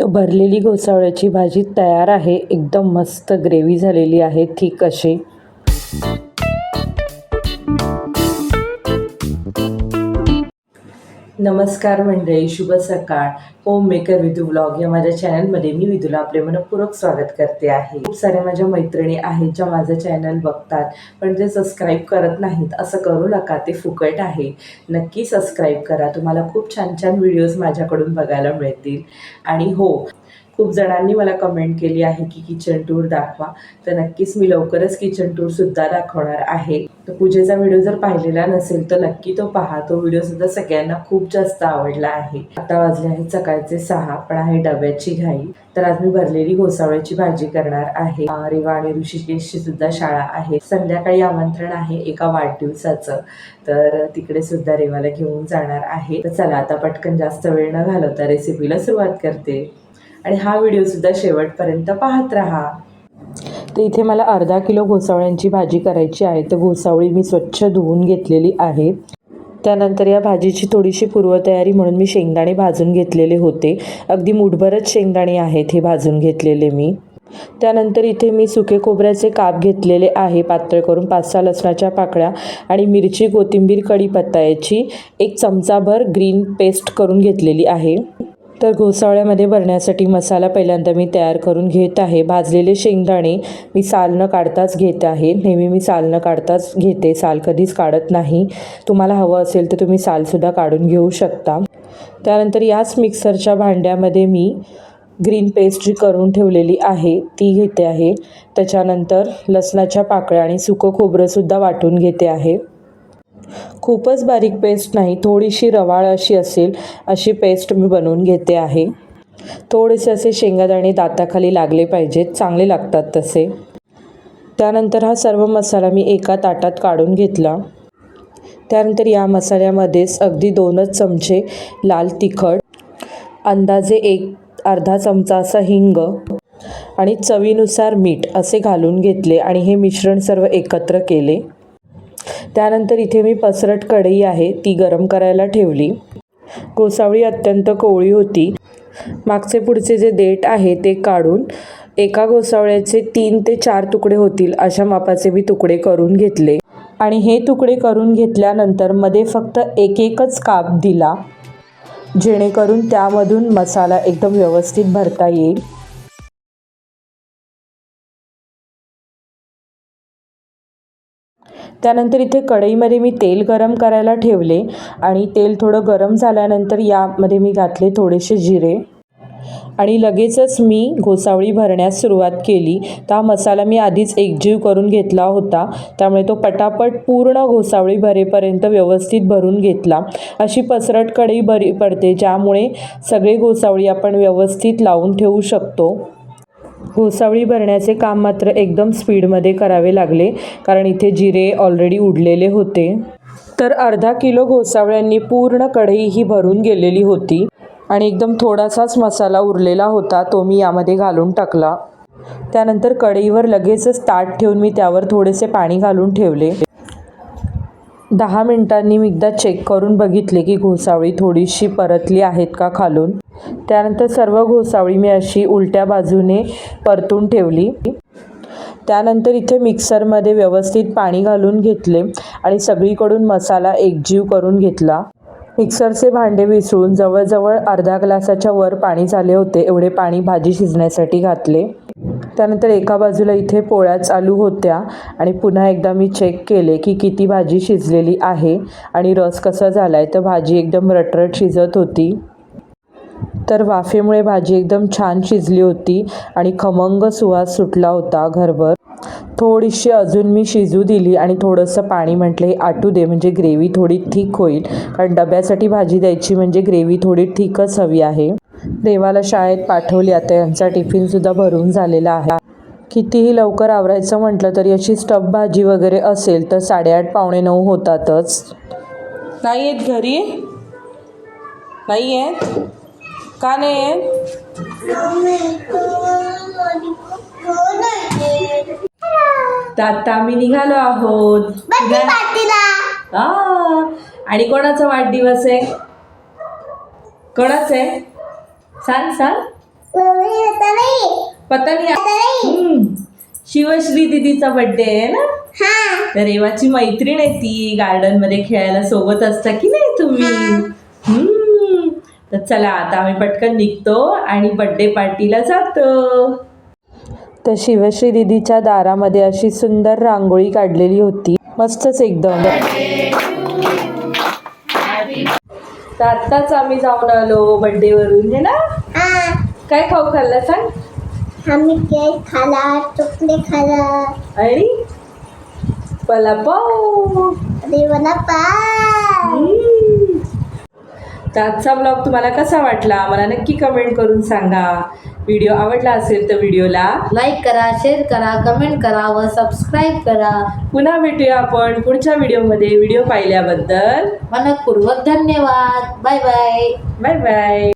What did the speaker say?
तर भरलेली घोसाळ्याची भाजी तयार आहे. एकदम मस्त ग्रेव्ही झालेली आहे. ठीक अशी. नमस्कार मंडळी शुभ सकाळ. होम मेकर विदू ब्लॉग या माझ्या चॅनलमध्ये मी विदूला आपले मनपूर्वक स्वागत करते आहे. खूप साऱ्या माझ्या मैत्रिणी आहेत ज्या माझं चॅनल बघतात पण ते सबस्क्राईब करत नाहीत असं करू नका ते फुकट आहे. नक्की सबस्क्राईब करा. तुम्हाला खूप छान छान व्हिडिओज माझ्याकडून बघायला मिळतील. आणि हो खूप जणांनी मला कमेंट केली आहे की किचन टूर दाखवा. तर नक्कीच मी लवकरच किचन टूरसुद्धा दाखवणार आहे. तर पूजेचा व्हिडिओ जर पाहिलेला नसेल तर नक्की तो पहा. तो व्हिडिओसुद्धा सगळ्यांना खूप जास्त आवडला आहे. आता वाजले आहेत सकाळचे सहा पण आहे डब्याची घाई. तर आज मी भरलेली घोसावळ्याची भाजी करणार आहे. रेवा आणि ऋषिकेशची सुद्धा शाळा आहे. संध्याकाळी आमंत्रण आहे एका वाढदिवसाचं. तर तिकडे सुद्धा रेवाला घेऊन जाणार आहे. तर चला आता पटकन जास्त वेळ न घालवता रेसिपीला सुरुवात करते. आणि हा व्हिडिओसुद्धा शेवटपर्यंत पाहत राहा. तर इथे मला अर्धा किलो घोसावळ्यांची भाजी करायची आहे. तर घोसावळी मी स्वच्छ धुवून घेतलेली आहे. त्यानंतर या भाजीची थोडीशी पूर्वतयारी म्हणून मी शेंगदाणे भाजून घेतलेले होते. अगदी मुठभरच शेंगदाणे आहेत हे भाजून घेतलेले मी. त्यानंतर इथे मी सुके खोबऱ्याचे काप घेतलेले आहे पातळ करून पाच सहा लसणाच्या पाकळ्या आणि मिरची कोथिंबीर कढीपत्ता याची एक चमचाभर ग्रीन पेस्ट करून घेतलेली आहे. तर घोसाळ्यामध्ये भरण्यासाठी मसाला पहिल्यांदा मी तयार करून घेत आहे. भाजलेले शेंगदाणे मी साल न काढताच घेत आहे. नेहमी मी साल न काढताच घेते. साल कधीच काढत नाही. तुम्हाला हवं असेल तर तुम्ही सालसुद्धा काढून घेऊ शकता. त्यानंतर याच मिक्सरच्या भांड्यामध्ये मी ग्रीन पेस्ट जी करून ठेवलेली आहे. ती घेते आहे. त्याच्यानंतर लसणाच्या पाकळ्या आणि सुकं खोबरंसुद्धा वाटून घेते आहे. खूपच बारीक पेस्ट नाही थोडीशी रवाळ अशी असेल अशी पेस्ट मी बनवून घेते आहे. थोडेसे असे शेंगादाणे दाताखाली लागले पाहिजेत चांगले लागतात तसे. त्यानंतर हा सर्व मसाला मी एका ताटात काढून घेतला. त्यानंतर या मसाल्यामध्येच अगदी दोनच चमचे लाल तिखट अंदाजे एक अर्धा चमचा असा हिंग आणि चवीनुसार मीठ असे घालून घेतले आणि हे मिश्रण सर्व एकत्र केले. त्यानंतर इथे मी पसरट कढई आहे ती गरम करायला ठेवली. गोसावळी अत्यंत कोवळी होती. मागचे पुढचे जे देठ आहे ते काढून एका गोसावळ्याचे तीन ते चार तुकडे होतील अशा मापाचे मी तुकडे करून घेतले. आणि हे तुकडे करून घेतल्यानंतरमध्ये फक्त एक एकच काप दिला जेणेकरून त्यामधून मसाला एकदम व्यवस्थित भरता येईल. त्यानंतर इथे कढईमध्ये मी तेल गरम करायला ठेवले आणि तेल थोडं गरम झाल्यानंतर यामध्ये मी घातले थोडेसे जिरे. आणि लगेचच मी घोसावळी भरण्यास सुरुवात केली. तर हा मसाला मी आधीच एकजीव करून घेतला होता. त्यामुळे तो पटापट पूर्ण घोसावळी भरेपर्यंत व्यवस्थित भरून घेतला. अशी पसरट कढई बरी पडते ज्यामुळे सगळे घोसावळी आपण व्यवस्थित लावून ठेवू शकतो. घोसावळी भरण्याचे काम मात्र एकदम स्पीडमध्ये करावे लागले कारण इथे जिरे ऑलरेडी उडलेले होते. तर अर्धा किलो घोसावळ्यांनी पूर्ण कढई ही भरून गेलेली होती आणि एकदम थोडासाच मसाला उरलेला होता तो मी यामध्ये घालून टाकला. त्यानंतर कढईवर लगेचच ताट ठेवून मी त्यावर थोडेसे पाणी घालून ठेवले. दहा मिनिटांनी मी एकदा चेक करून बघितले की घोसावळी थोडीशी परतली आहेत का खालून. त्यानंतर सर्व घोसावळी मी अशी उलट्या बाजूने परतून ठेवली. त्यानंतर इथे मिक्सरमध्ये व्यवस्थित पाणी घालून घेतले आणि सगळीकडून मसाला एकजीव करून घेतला. मिक्सरचे भांडे विसळून जवळजवळ अर्धा ग्लासाच्या वर पाणी झाले होते एवढे पाणी भाजी शिजण्यासाठी घातले. त्यानंतर एका बाजूला इथे पोळ्या चालू होत्या आणि पुन्हा एकदा मी चेक केले की किती भाजी शिजलेली आहे आणि रस कसा झाला आहे तर भाजी एकदम रटरट शिजत होती. तर वाफेमुळे भाजी एकदम छान शिजली होती आणि खमंग सुवास सुटला होता घरभर. थोडीशी अजून मी शिजू दिली आणि थोडंसं पाणी म्हटलं हे आटू दे म्हणजे ग्रेव्ही थोडी ठीक होईल कारण डब्यासाठी भाजी द्यायची म्हणजे ग्रेव्ही थोडी ठीकच हवी आहे. देवाला शाळेत पाठवली आता यांचा टिफिनसुद्धा भरून झालेला आहे. कितीही लवकर आवरायचं म्हटलं तरी अशी स्टफ भाजी वगैरे असेल तर साडेआठ पावणे नऊ होतातच. नाही आहेत घरी? नाही आहेत का नाही आहेत तर आता आम्ही निघालो आहोत. आणि कोणाचा वाढदिवस आहे? कोणाचा आहे? सांग सांग. पता नाही हम्म. शिवश्री दिदीचा बर्थडे आहे ना? तर रेवाची मैत्रीण आहे ती गार्डनमध्ये खेळायला सोबत असता की नाही तुम्ही? हम्म. तर चला आता आम्ही पटकन निघतो आणि बर्थडे पार्टीला जातो. तर शिवश्री दिदीच्या दारामध्ये अशी सुंदर रांगोळी काढलेली होती. मस्तच एकदम. तर आत्ताच आम्ही जाऊन आलो बर्थडे वरून हे ना? काय खाऊ खाल्लं सांग? आम्ही केक खाला चॉकलेट खाला आणि? पलापाव अरे मला पाव हम्म. तर आजचा ब्लॉग तुम्हाला कसा वाटला? मला नक्की कमेंट करून सांगा. व्हिडिओ आवडला असेल तर व्हिडिओला लाईक करा शेअर करा कमेंट करा व सबस्क्राईब करा. पुन्हा भेटूया आपण पुढच्या व्हिडिओमध्ये व्हिडिओ पाहिल्याबद्दल मनपूर्वक धन्यवाद. Bye bye bye bye